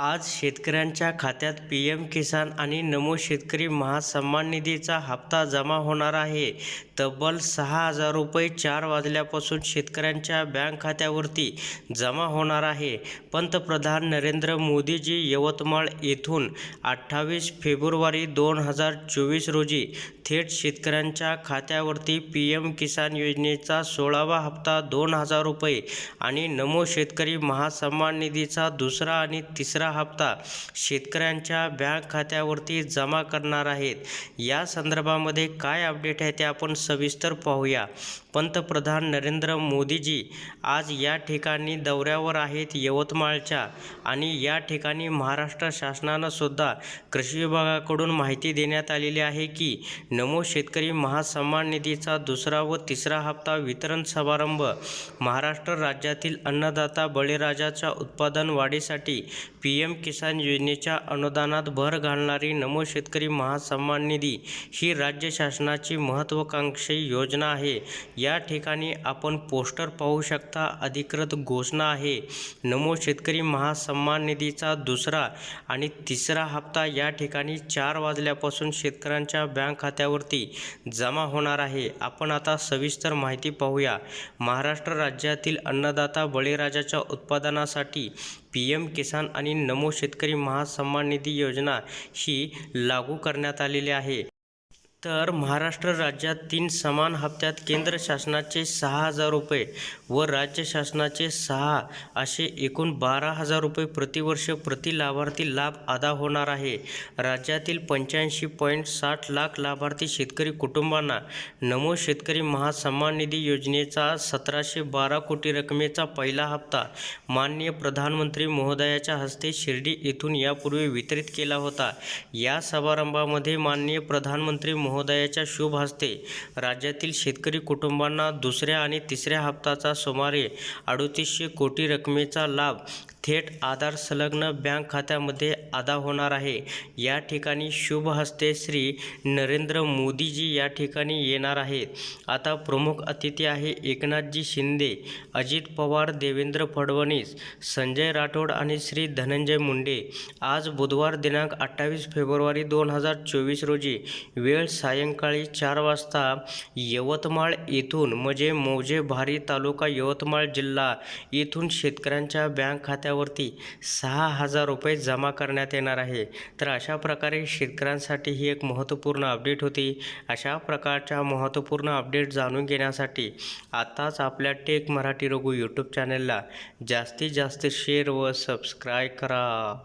आज शेतकऱ्यांच्या खात्यात पी एम किसान आणि नमो शेतकरी महासन्मान निधीचा हप्ता जमा होणार आहे. तब्बल सहा हजार रुपये चार वाजल्यापासून शेतकऱ्यांच्या बँक खात्यावरती जमा होणार आहे. पंतप्रधान नरेंद्र मोदीजी यवतमाळ येथून अठ्ठावीस फेब्रुवारी दोन हजार चोवीस रोजी थेट शेतकऱ्यांच्या खात्यावरती पी एम किसान योजनेचा सोळावा हप्ता दोन हजार रुपये आणि नमो शेतकरी महासन्मान निधीचा दुसरा आणि तिसरा हप्ता शेतकऱ्यांच्या बँक खात्यावरती जमा करणार आहेत. या संदर्भामध्ये काय अपडेट आहे ते आपण सविस्तर पाहूया. पंतप्रधान नरेंद्र मोदीजी आज या ठिकाणी दौऱ्यावर आहेत यवतमाळच्या आणि या ठिकाणी महाराष्ट्र शासनानं सुद्धा कृषी विभागाकडून माहिती देण्यात आलेली आहे की नमो शेतकरी महासन्मान निधीचा दुसरा व तिसरा हप्ता वितरण समारंभ महाराष्ट्र राज्यातील अन्नदाता बळीराजाच्या उत्पादन वाढीसाठी पी एम किसान योजनेच्या अनुदानात भर घालणारी नमो शेतकरी महासन्मान निधी ही राज्य शासनाची महत्त्वाकांक्षी योजना आहे. या ठिकाणी आपण पोस्टर पाहू शकता अधिकृत घोषणा आहे. नमो शेतकरी महासन्मान निधीचा दुसरा आणि तिसरा हप्ता या ठिकाणी चार वाजल्यापासून शेतकऱ्यांच्या बँक खात्यावरती जमा होणार आहे. आपण आता सविस्तर माहिती पाहूया. महाराष्ट्र राज्यातील अन्नदाता बळीराजाच्या उत्पादनासाठी पी एम किसान आणि नमो शेतकरी महासन्मान निधी योजना ही लागू करण्यात आलेली आहे. तर महाराष्ट्र राज्यात तीन समान हप्त्यात केंद्र शासनाचे सहा हजार रुपये व राज्य शासनाचे सहा असे एकूण बारा हजार रुपये प्रतिवर्ष प्रति लाभार्थी लाभ अदा होणार आहे. राज्यातील पंच्याऐंशी पॉईंट साठ लाख लाभार्थी शेतकरी कुटुंबांना नमो शेतकरी महासन्मान निधी योजनेचा सतराशे बारा कोटी रकमेचा पहिला हप्ता माननीय प्रधानमंत्री महोदयाच्या हस्ते शिर्डी येथून यापूर्वी वितरित केला होता. या समारंभामध्ये माननीय प्रधानमंत्री महोदयाच्या शुभ हस्ते राज्यातील शेतकरी कुटुंबांना दुसऱ्या आणि तिसऱ्या हप्त्याचा सुमारे अडोतीसशे कोटी रकमेचा लाभ थेट आधार संलग्न बँक खात्यामध्ये अदा होणार आहे. या ठिकाणी शुभ हस्ते श्री नरेंद्र मोदीजी या ठिकाणी येणार आहेत. आता प्रमुख अतिथी आहे एकनाथजी शिंदे अजित पवार देवेंद्र फडणवीस संजय राठोड आणि श्री धनंजय मुंडे. आज बुधवार दिनांक अठ्ठावीस फेब्रुवारी दोन हजार चोवीस रोजी वेळ सायंकाळी चार वाजता यवतमाळ येथून म्हणजे मौजे भारी तालुका यवतमाळ जिल्हा येथून शेतकऱ्यांच्या बँक खात्यावरती सहा हजार रुपये जमा करण्यात येणार आहे. तर अशा प्रकारे शेतकऱ्यांसाठी ही एक महत्त्वपूर्ण अपडेट होती. अशा प्रकारच्या महत्त्वपूर्ण अपडेट जाणून घेण्यासाठी आत्ताच आपल्या टेक मराठी रघु यूट्यूब चॅनलला जास्तीत जास्त शेअर व सबस्क्राईब करा.